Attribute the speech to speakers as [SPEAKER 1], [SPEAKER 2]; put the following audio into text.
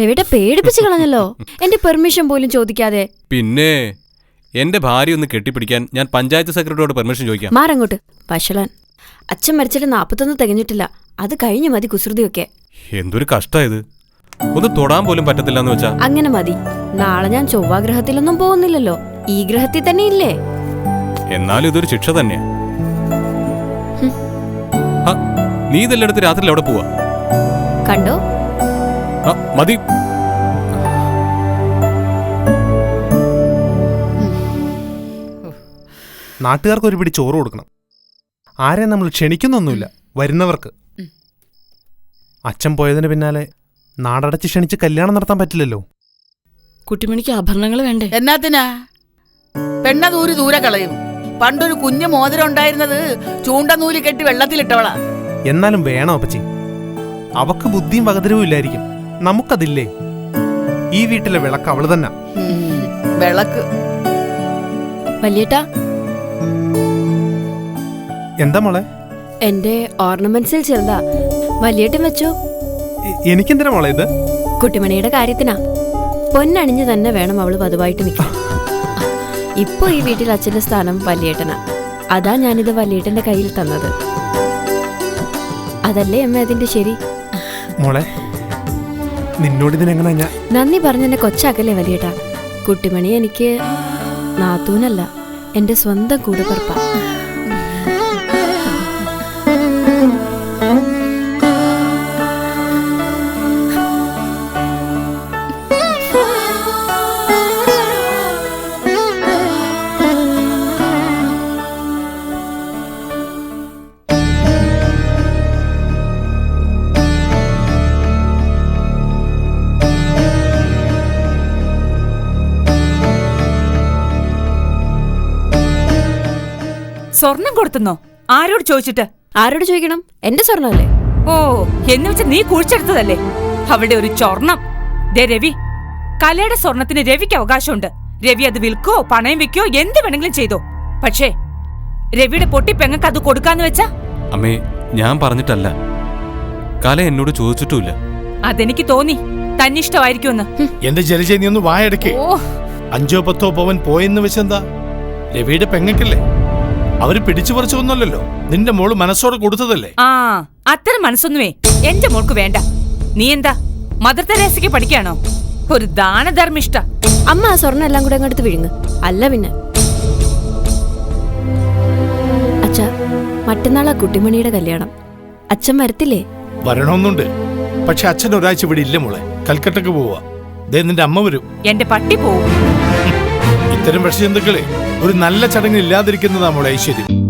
[SPEAKER 1] രവിയുടെ പേടിപ്പിച്ച് കളഞ്ഞല്ലോ. എന്റെ പെർമിഷൻ പോലും ചോദിക്കാതെ.
[SPEAKER 2] പിന്നെ എന്റെ ഭാര്യ ഒന്ന് കെട്ടിപ്പിടിക്കാൻ ഞാൻ പഞ്ചായത്ത് സെക്രട്ടറിയോട് പെർമിഷൻ ചോദിക്കാം.
[SPEAKER 1] മാറങ്ങോട്ട്. വഷളൻ. അച്ഛൻ മരിച്ചിട്ട് നാപ്പത്തൊന്ന് തികഞ്ഞിട്ടില്ല. അത് കഴിഞ്ഞു മതി കുസൃതിയൊക്കെ.
[SPEAKER 2] എന്തൊരു കഷ്ടായത്. ഒന്ന് തൊടാൻ പോലും പറ്റത്തില്ല എന്ന് വെച്ചാ.
[SPEAKER 1] അങ്ങനെ മതി. നാളെ ഞാൻ ചൊവ്വാഗ്രഹത്തിലൊന്നും പോകുന്നില്ലല്ലോ. ഈ ഗ്രഹത്തിൽ തന്നെ ഇല്ലേ?
[SPEAKER 2] എന്നാലും ഇതൊരു ശിക്ഷ തന്നെയാ. നീ ഇതെല്ലാം എടുത്ത് രാത്രിയിൽ അവിടെ പോവാ?
[SPEAKER 1] കണ്ടോ?
[SPEAKER 2] മതി.
[SPEAKER 3] നാട്ടുകാർക്ക് ഒരു പിടി ചോറ് കൊടുക്കണം. ആരെ നമ്മൾ ക്ഷണിക്കുന്നൊന്നുമില്ല. വരുന്നവർക്ക്. അച്ഛൻ പോയതിന് പിന്നാലെ നാടടച്ച് ക്ഷണിച്ച് കല്യാണം നടത്താൻ പറ്റില്ലല്ലോ.
[SPEAKER 4] കുട്ടിമണിക്ക് ആഭരണങ്ങൾ വേണ്ടേ?
[SPEAKER 5] എന്നാത്തിനാ പെണ്ണ ദൂരി ദൂരെ കളയും. പണ്ടൊരു കുഞ്ഞു മോതിരം ഉണ്ടായിരുന്നത് ചൂണ്ട നൂൽ കെട്ടി വെള്ളത്തിലിട്ടവളാ.
[SPEAKER 3] എന്നാലും വേണം അപ്പച്ചി? അവക്ക് ബുദ്ധിയും വകതിരവും ഇല്ലായിരിക്കും. നമുക്കതില്ലേ? ഈ വീട്ടിലെ വിളക്ക് അവൾ തന്നെ.
[SPEAKER 5] വിളക്ക്.
[SPEAKER 1] വലിയേട്ടാ
[SPEAKER 3] എന്താ മോളെ?
[SPEAKER 1] എന്റെ ഓർണമെന്റ്സിൽ ചെറുതാ. വലിയേട്ടൻ വെച്ചോ.
[SPEAKER 3] എനിക്കെന്തിനാ മോളെ ഇത്?
[SPEAKER 1] കുട്ടിമണിയുടെ കാര്യത്തിനാ. പൊന്നണിഞ്ഞു തന്നെ വേണം അവൾ പതിവായിട്ട് നിൽക്കാൻ. ഇപ്പൊ ഈ വീട്ടിൽ അച്ഛന്റെ സ്ഥാനം വലിയേട്ടനാ. അതാ ഞാനിത് വലിയേട്ടന്റെ കയ്യിൽ തന്നത്. അതല്ലേ അമ്മ അതിന്റെ ശരി?
[SPEAKER 3] മോളെ നിന്നോട് ഇതിനെങ്ങനെ ഞാൻ
[SPEAKER 1] നന്ദി പറഞ്ഞെന്നെ കൊച്ചാക്കല്ലേ വലിയേട്ടാ. കുട്ടിമണി എനിക്ക് നാത്തൂനല്ല എന്റെ സ്വന്തം കൂടെപ്പിറപ്പാ.
[SPEAKER 6] സ്വർണം കൊടുത്തുന്നോ? ആരോട് ചോദിച്ചിട്ട്?
[SPEAKER 1] ആരോട് ചോദിക്കണം? എന്റെ സ്വർണമല്ലേ
[SPEAKER 6] ഓ എന്ന് വെച്ച് നീ കുഴിച്ചെടുത്തതല്ലേ? അവിടെ ഒരു ചൊർണം. ദേ രവി കലയുടെ സ്വർണത്തിന് രവിക്ക് അവകാശമുണ്ട്. രവി അത് വിൽക്കോ പണയം വെക്കോ എന്ത് വേണമെങ്കിലും ചെയ്തോ. പക്ഷേ രവിയുടെ പൊട്ടിപ്പെങ്ങൾക്ക് അത് കൊടുക്കാന്ന് വെച്ചാ?
[SPEAKER 2] അമ്മേ ഞാൻ പറഞ്ഞിട്ടല്ല. കല എന്നോട് ചോദിച്ചിട്ടുമില്ല.
[SPEAKER 6] അതെനിക്ക് തോന്നി. തന്നിഷ്ടമായിരിക്കുമെന്ന്
[SPEAKER 7] എന്റെ ജലജ നീ ഒന്ന് വായടക്കേ.
[SPEAKER 6] ഓ.
[SPEAKER 7] അഞ്ചോ പത്തോ പവൻ പോയെന്ന് വെച്ചെന്താ? രവിയുടെ പെങ്ങക്കല്ലേ? അവർ പിടിച്ചു പറിച്ചൊന്നുമല്ലല്ലോ. നിന്റെ മോൾ മനസ്സോടെ കൊടുത്തതല്ലേ?
[SPEAKER 6] ആ അത്തരം മനസ്സൊന്നുമേ എന്റെ മോൾക്ക് വേണ്ട. നീ എന്താ മദർ തെരേസയ്ക്ക് പഠിക്കാണോ ഒരു ദാനധർമ്മിഷ്ട
[SPEAKER 1] അമ്മ ആ സ്വർണം എല്ലാം കൂടെ അങ്ങോട്ട് വിഴുങ്ങ്. അല്ല പിന്നെ. അച്ഛ മറ്റന്നാളാ കുട്ടിമണിയുടെ കല്യാണം. അച്ഛൻ വരത്തില്ലേ?
[SPEAKER 7] വരണമെന്നുണ്ട്. പക്ഷെ അച്ഛൻ ഒരാഴ്ച ഇവിടെ ഇല്ല മോളെ. കൽക്കട്ടക്ക് പോവാ. ദേ നിന്റെ അമ്മ വരും.
[SPEAKER 6] എന്റെ പട്ടി പോവും.
[SPEAKER 7] ഇത്തരം വിഷജന്തുക്കളെ ഒരു നല്ല ചടങ്ങിൽ ഇല്ലാതിരിക്കുന്നതാ മോളെ ഐശ്വര്യം.